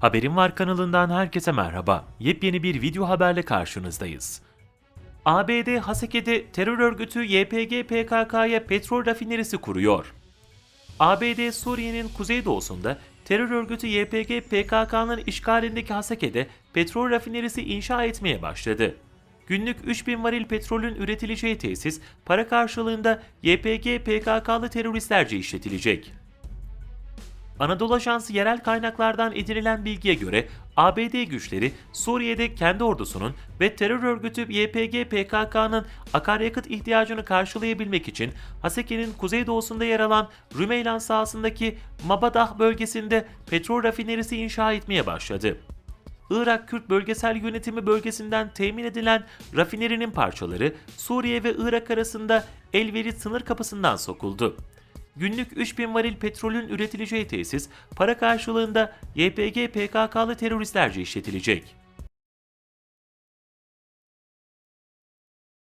Haberim Var kanalından herkese merhaba. Yepyeni bir video haberle karşınızdayız. ABD Haseke'de terör örgütü YPG PKK'ya petrol rafinerisi kuruyor. ABD Suriye'nin kuzeydoğusunda terör örgütü YPG PKK'nın işgalindeki Haseke'de petrol rafinerisi inşa etmeye başladı. Günlük 3000 varil petrolün üretileceği tesis para karşılığında YPG PKK'lı teröristlerce işletilecek. Anadolu Ajansı yerel kaynaklardan edinilen bilgiye göre ABD güçleri Suriye'de kendi ordusunun ve terör örgütü YPG PKK'nın akaryakıt ihtiyacını karşılayabilmek için Haseke'nin kuzeydoğusunda yer alan Rümeylan sahasındaki Mabadah bölgesinde petrol rafinerisi inşa etmeye başladı. Irak Kürt Bölgesel Yönetimi bölgesinden temin edilen rafinerinin parçaları Suriye ve Irak arasında Elverit sınır kapısından sokuldu. Günlük 3000 varil petrolün üretileceği tesis para karşılığında YPG PKK'lı teröristlerce işletilecek.